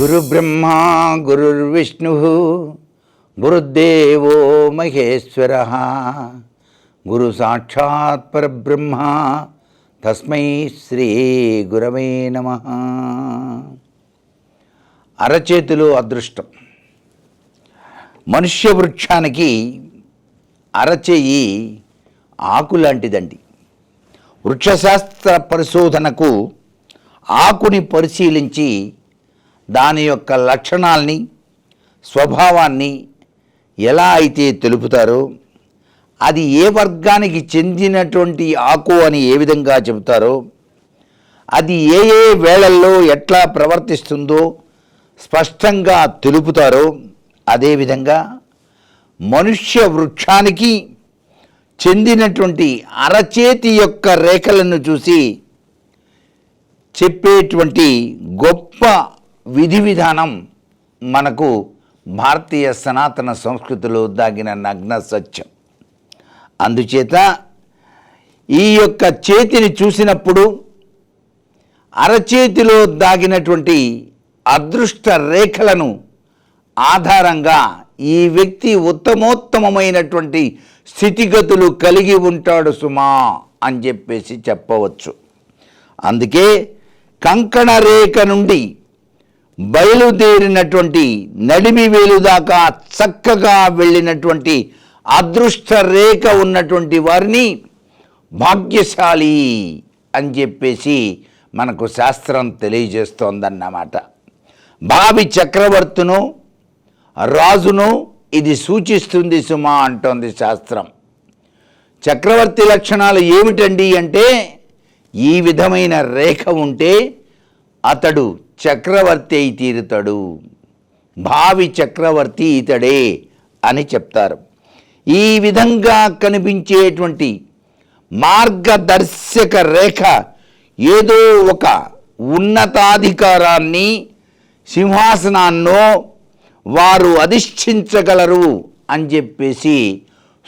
గురు బ్రహ్మ గురుర్విష్ణు గురుదేవో మహేశ్వర. గురు సాక్షాత్ పరబ్రహ్మ తస్మై శ్రీ గురవే నమ. అరచేతులు అదృష్టం. మనుష్య వృక్షానికి అరచేయి ఆకు లాంటిదండి. వృక్షశాస్త్ర పరిశోధనకు ఆకుని పరిశీలించి దాని యొక్క లక్షణాల్ని స్వభావాన్ని ఎలా అయితే తెలుపుతారో అది ఏ వర్గానికి చెందినటువంటి ఆకు అని ఏ విధంగా చెబుతారో అది ఏ ఏ వేళల్లో ఎట్లా ప్రవర్తిస్తుందో స్పష్టంగా తెలుపుతారో అదేవిధంగా మనుష్య వృక్షానికి చెందినటువంటి అరచేతి యొక్క రేఖలను చూసి చెప్పేటువంటి గొప్ప విధి విధానం మనకు భారతీయ సనాతన సంస్కృతిలో దాగిన నగ్న సత్యం. అందుచేత ఈ యొక్క చేతిని చూసినప్పుడు అరచేతిలో దాగినటువంటి అదృష్ట రేఖలను ఆధారంగా ఈ వ్యక్తి ఉత్తమోత్తమమైనటువంటి స్థితిగతులు కలిగి ఉంటాడు సుమా అని చెప్పేసి చెప్పవచ్చు. అందుకే కంకణ రేఖ నుండి బయలుదేరినటువంటి నడిమి వేలు దాకా చక్కగా వెళ్ళినటువంటి అదృష్ట రేఖ ఉన్నటువంటి వారిని భాగ్యశాలి అని చెప్పేసి మనకు శాస్త్రం తెలియజేస్తోందన్నమాట. బాబి చక్రవర్తును రాజును ఇది సూచిస్తుంది సుమా అంటోంది శాస్త్రం. చక్రవర్తి లక్షణాలు ఏమిటండి అంటే ఈ విధమైన రేఖ ఉంటే అతడు చక్రవర్తి అయి తీరుతాడు. భావి చక్రవర్తి ఇతడే అని చెప్తారు. ఈ విధంగా కనిపించేటువంటి మార్గదర్శక రేఖ ఏదో ఒక ఉన్నతాధికారాన్ని సింహాసనాన్నో వారు అధిష్ఠించగలరు అని చెప్పేసి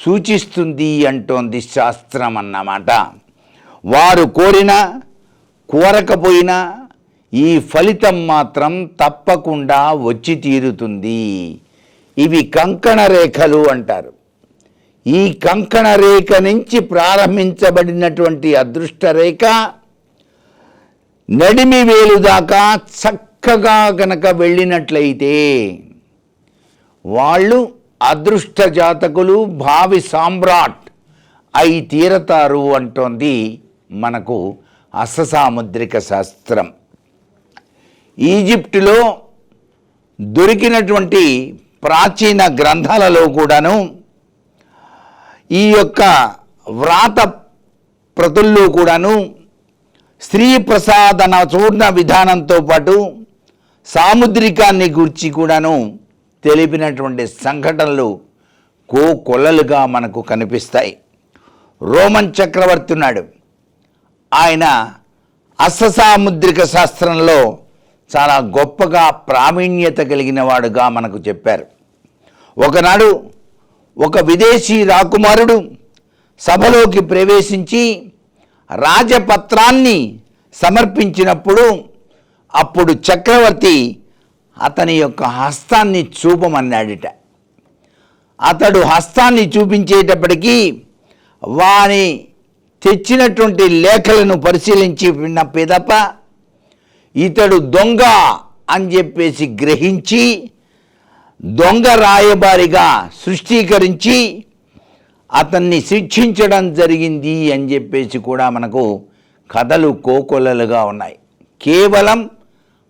సూచిస్తుంది అంటోంది శాస్త్రం అన్నమాట. వారు కోరినా కోరకపోయినా ఈ ఫలితం మాత్రం తప్పకుండా వచ్చి తీరుతుంది. ఇవి కంకణ రేఖలు అంటారు. ఈ కంకణ రేఖ నుంచి ప్రారంభించబడినటువంటి అదృష్ట రేఖ నడిమి వేలు దాకా చక్కగా గనక వెళ్ళినట్లయితే వాళ్ళు అదృష్ట జాతకులు భావి సామ్రాట్ అయి తీరతారు అంటోంది మనకు అససాముద్రిక శాస్త్రం. ఈజిప్టులో దొరికినటువంటి ప్రాచీన గ్రంథాలలో కూడాను ఈ యొక్క వ్రాత ప్రతుల్లో కూడాను స్త్రీ ప్రసాదన చూర్ణ విధానంతో పాటు సాముద్రికాన్ని గురించి కూడాను తెలిపినటువంటి సంఘటనలు కోకొల్లలుగా మనకు కనిపిస్తాయి. రోమన్ చక్రవర్తి ఉన్నాడు. ఆయన అస్ససాముద్రిక శాస్త్రంలో చాలా గొప్పగా ప్రావీణ్యత కలిగిన వాడుగా మనకు చెప్పారు. ఒకనాడు ఒక విదేశీ రాకుమారుడు సభలోకి ప్రవేశించి రాజపత్రాన్ని సమర్పించినప్పుడు అప్పుడు చక్రవర్తి అతని యొక్క హస్తాన్ని చూపమన్నాడిట. అతడు హస్తాన్ని చూపించేటప్పటికీ వాని తెచ్చినటువంటి లేఖలను పరిశీలించి విన్న పిదప ఇతడు దొంగ అని చెప్పేసి గ్రహించి దొంగ రాయబారిగా సృష్టీకరించి అతన్ని శిక్షించడం జరిగింది అని చెప్పేసి కూడా మనకు కథలు కోకొల్లలుగా ఉన్నాయి. కేవలం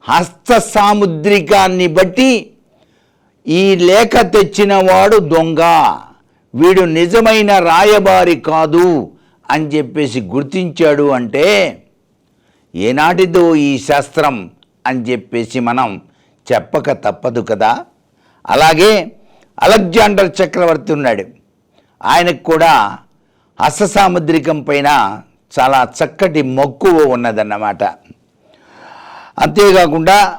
హస్త సాముద్రికాన్ని బట్టి ఈ లేఖ తెచ్చినవాడు దొంగ వీడు నిజమైన రాయబారి కాదు అని చెప్పేసి గుర్తించాడు అంటే ఏనాటిదో ఈ శాస్త్రం అని చెప్పేసి మనం చెప్పక తప్పదు కదా. అలాగే అలెగ్జాండర్ చక్రవర్తి ఉన్నాడు. ఆయనకు కూడా హస్తసాముద్రికం పైన చాలా చక్కటి మక్కువ ఉన్నదన్నమాట. అంతేకాకుండా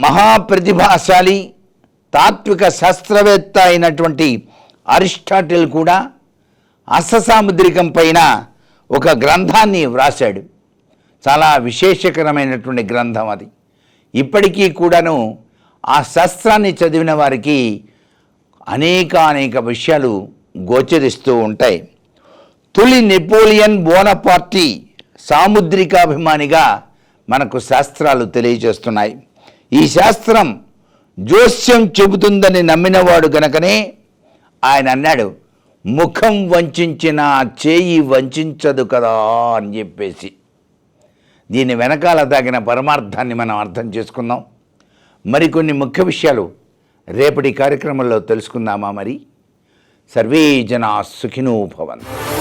మహాప్రతిభాశాలి తాత్విక శాస్త్రవేత్త అయినటువంటి అరిస్టాటిల్ కూడా హస్తసాముద్రికం పైన ఒక గ్రంథాన్ని వ్రాశాడు. చాలా విశేషకరమైనటువంటి గ్రంథం అది. ఇప్పటికీ కూడాను ఆ శాస్త్రాన్ని చదివిన వారికి అనేక అనేక విషయాలు గోచరిస్తూ ఉంటాయి. తొలి నెపోలియన్ బోనపార్టీ సాముద్రికాభిమానిగా మనకు శాస్త్రాలు తెలియజేస్తున్నాయి. ఈ శాస్త్రం జోస్యం చెబుతుందని నమ్మినవాడు గనకనే ఆయన అన్నాడు ముఖం వంచిన చేయి వంచదు కదా అని చెప్పేసి. దీని వెనకాల దాగిన పరమార్థాన్ని మనం అర్థం చేసుకుందాం. మరికొన్ని ముఖ్య విషయాలు రేపటి కార్యక్రమంలో తెలుసుకుందామా మరి? సర్వే జనా సుఖినో భవంతు.